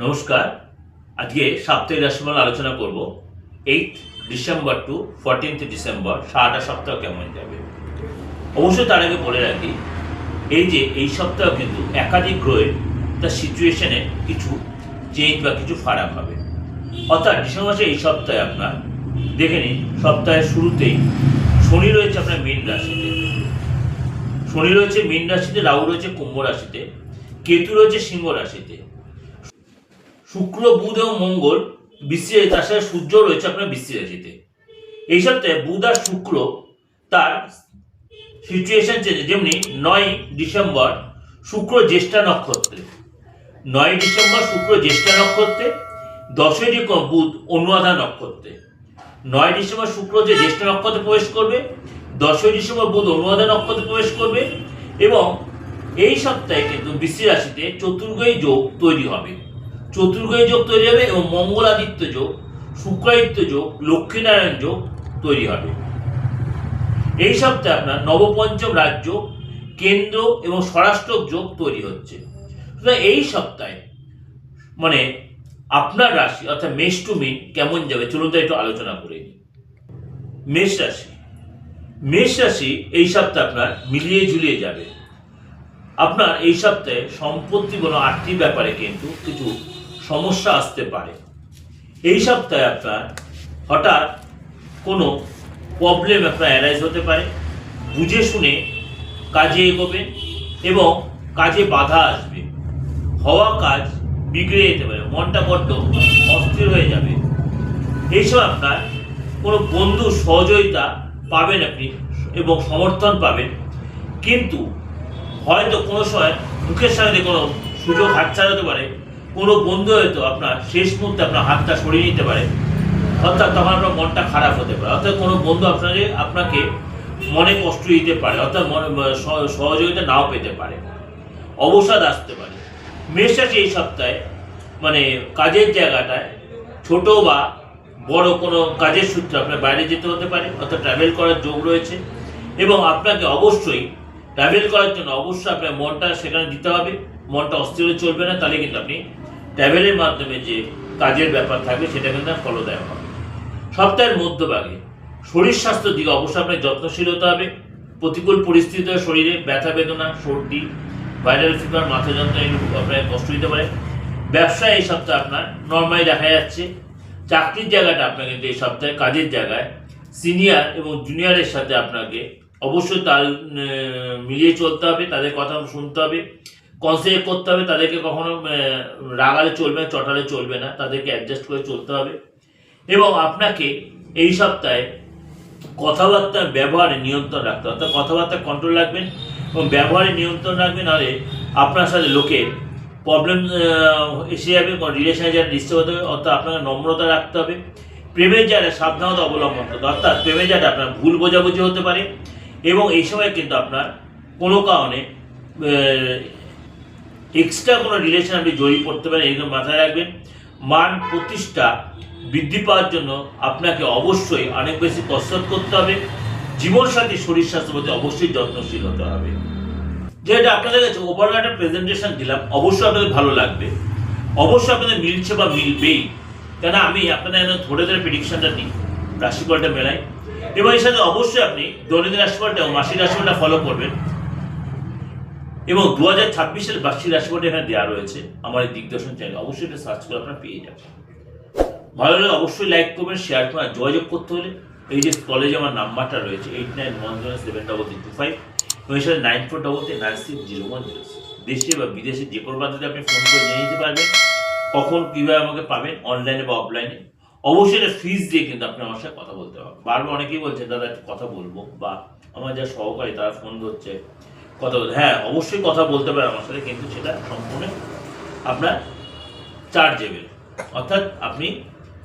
নমস্কার। আজকে সাপ্তাহিক রাশিফল আলোচনা করব। Eight December to fourteenth December, সারাটা সপ্তাহ কেমন যাবে? অবশ্যই তার আগে বলে রাখি, এই যে এই সপ্তাহ কিন্তু একাধিক গ্রহের তার সিচুয়েশনে কিছু চেঞ্জ বা কিছু ফারাক হবে। অর্থাৎ ডিসেম্বর মাসে এই সপ্তাহে আপনার, দেখে নিন, সপ্তাহের শুরুতেই শনি রয়েছে আপনার মীন রাশিতে। শনি রয়েছে মীন রাশিতে, রাহু রয়েছে কুম্ভ রাশিতে, কেতু রয়েছে সিংহ রাশিতে। শুক্র, বুধ এবং মঙ্গল বৃষ্টি তার সাথে সূর্য রয়েছে আপনার বৃষ্টি রাশিতে। এই সপ্তাহে বুধ আর শুক্র তার সিচুয়েশন চেঞ্জ যেমনি নয় ডিসেম্বর শুক্র জ্যেষ্ঠা নক্ষত্রে। নয় ডিসেম্বর শুক্র জ্যেষ্ঠা নক্ষত্রে, দশই বুধ অনুরাধা নক্ষত্রে। নয় ডিসেম্বর শুক্র যে জ্যেষ্ঠা নক্ষত্রে প্রবেশ করবে, দশই ডিসেম্বর বুধ অনুরাধা নক্ষত্রে প্রবেশ করবে এবং এই সপ্তাহে কিন্তু বৃষ্টি রাশিতে চতুর্গই যোগ তৈরি হবে। চতুর্গয় যোগ তৈরি হবে এবং মঙ্গলাদিত্য যোগ, শুক্রাদিত্য যোগ, লক্ষ্মীনারায়ণ যোগ তৈরি হবে। এই সপ্তাহে আপনার নবপঞ্চম রাজ্য, কেন্দ্র এবং স্বরাষ্ট্র যোগ তৈরি হচ্ছে। সুতরাং এই সপ্তাহে মানে আপনার রাশি অর্থাৎ মেষ টু মিন কেমন যাবে? চলুন তো একটু আলোচনা করে নিই। মেষ রাশি। মেষ রাশি এই সপ্তাহে আপনার মিলিয়ে ঝুলিয়ে যাবে। আপনার এই সপ্তাহে সম্পত্তি বলো, আর্থিক ব্যাপারে কিন্তু কিছু সমস্যা আসতে পারে। এই সপ্তাহে আপনার হঠাৎ কোনো প্রবলেম আপনার অ্যারাইজ হতে পারে। বুঝে শুনে কাজে এগোবেন এবং কাজে বাধা আসবে। হওয়া কাজ বিগড়ে যেতে পারে, মনটা বড্ড অস্থির হয়ে যাবে। এইসব আপনার কোনো বন্ধু সহযোগিতা পাবেন আপনি এবং সমর্থন পাবেন। কিন্তু হয়তো কোনো সময় মুখের সামনে কোনো সুযোগ হাতছাড়া হতে পারে কোনো বন্ধু হয়তো আপনার শেষ মুহূর্তে আপনার হাতটা সরিয়ে নিতে পারে। অর্থাৎ তখন আপনার মনটা খারাপ হতে পারে। অর্থাৎ কোনো বন্ধু আপনাকে আপনাকে মনে কষ্ট দিতে পারে, অর্থাৎ মনে সহযোগিতা নাও পেতে পারে। অবসাদ আসতে পারে। মেষ রাশি এই সপ্তাহে মানে কাজের জায়গাটায় ছোট বা বড় কোনো কাজের সূত্রে আপনার বাইরে যেতে হতে পারে, অর্থাৎ ট্রাভেল করার যোগ রয়েছে এবং আপনাকে অবশ্যই ট্রাভেল করার জন্য অবশ্যই আপনার মনটা সেখানে দিতে হবে। মনটা অস্থির হয়ে চলবে না, তাহলে কিন্তু আপনি ট্যাবেলের মাধ্যমে যে কাজের ব্যাপার থাকবে সেটা কিন্তু ফলদায়ক হবে সপ্তাহের মধ্যভাগে শরীর স্বাস্থ্যের দিকে অবশ্যই আপনার যত্নশীল হতে হবে, প্রতিকূল পরিস্থিতিতে শরীরে, ব্যথা, বেদনা, সর্দি ভাইরাল ফিভার মাথা যন্ত্রণা এগুলো আপনার কষ্ট দিতে পারে। ব্যবসায় এই সপ্তাহে আপনার নর্মালি দেখা যাচ্ছে, চাকরির জায়গাটা আপনার কিন্তু এই সপ্তাহে কাজের জায়গায় সিনিয়র এবং জুনিয়রের সাথে আপনাকে অবশ্যই তাল মিলিয়ে চলতে হবে, তাদের কথা শুনতে হবে। কনসেন্ট্রেট করতে হবে, তাদেরকে কখনো রাগালে চলবে না, চটালে চলবে না, তাদেরকে অ্যাডজাস্ট করে চলতে হবে। এবং আপনাকে এই সপ্তাহে কথাবার্তার ব্যবহারে নিয়ন্ত্রণ রাখতে হবে। অর্থাৎ কথাবার্তা কন্ট্রোল রাখবেন এবং ব্যবহারে নিয়ন্ত্রণ রাখবেন, নাহলে আপনার সাথে লোকের প্রবলেম এসে যাবে কোনো রিলেশনে যারা ডিস্টার্ব হতে হবে, অর্থাৎ আপনাকে নম্রতা রাখতে হবে। প্রেমের যারা সাবধানতা অবলম্বন করতে হবে। অর্থাৎ প্রেমের যারা আপনার ভুল বোঝাবুঝি হতে পারে এবং এই সময় কিন্তু আপনার কোনো কারণে এক্সট্রা কোনো রিলেশন আপনি জড়িয়ে পড়তে পারেন এগুলো মাথায় রাখবেন। মান প্রতিষ্ঠা বৃদ্ধি পাওয়ার জন্য আপনাকে অবশ্যই অনেক বেশি কসরত করতে হবে। জীবনসাথী শরীর স্বাস্থ্য প্রতি অবশ্যই যত্নশীল হতে হবে। যেটা আপনাদের কাছে ওভারঅল একটা প্রেজেন্টেশন দিলাম, অবশ্যই আপনাদের ভালো লাগবে। অবশ্যই আপনাদের মিলছে বা মিলবেই। কেন আমি আপনাদের ধরে ধরে প্রেডিকশনটা দিই রাশিফলটা মেলাই। এবং এর সাথে অবশ্যই আপনি দৈনন্দিন রাশিফলটা ও মাসিক রাশিফলটা ফলো করবেন। এবং দু হাজার ছাব্বিশের বার্ষিক রাশিফলটা এখানে দেওয়া রয়েছে। আমার এই দিগদর্শন চ্যানেল অবশ্যই এটা সার্চ করে আপনারা পেয়ে যাবেন। ভালো লাগলে অবশ্যই লাইক করবেন শেয়ার করবেন, আর যোগাযোগ করতে হলে এই যে কলেজে আমার নাম্বারটা রয়েছে eight nine one zero seven double three two five এবং সাথে nine four double three nine six zero one zero দেশে বা বিদেশে যে কোনো পদ্ধতিতে আপনি ফোন করে নিয়ে নিতে পারবেন। কখন কীভাবে আমাকে পাবেন অনলাইনে বা অফলাইনে অবশ্যই এটা ফিজ দিয়ে কিন্তু আপনি আমার সাথে কথা বলতে হবে বারবার অনেকেই বলছেন, দাদা, একটু কথা বলব। বা আমার যা সহকারী তারা ফোন ধরছে কথা বলতে হ্যাঁ অবশ্যই কথা বলতে পারে আমার সাথে, কিন্তু সেটা সম্পূর্ণ আপনার চার্জেবেল অর্থাৎ আপনি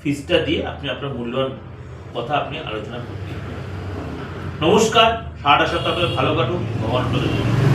ফিজটা দিয়ে আপনি আপনার মূল্যবান কথা আপনি আলোচনা করতে নমস্কার সারাটা সপ্তাহ ভালো কাটুন ভগবান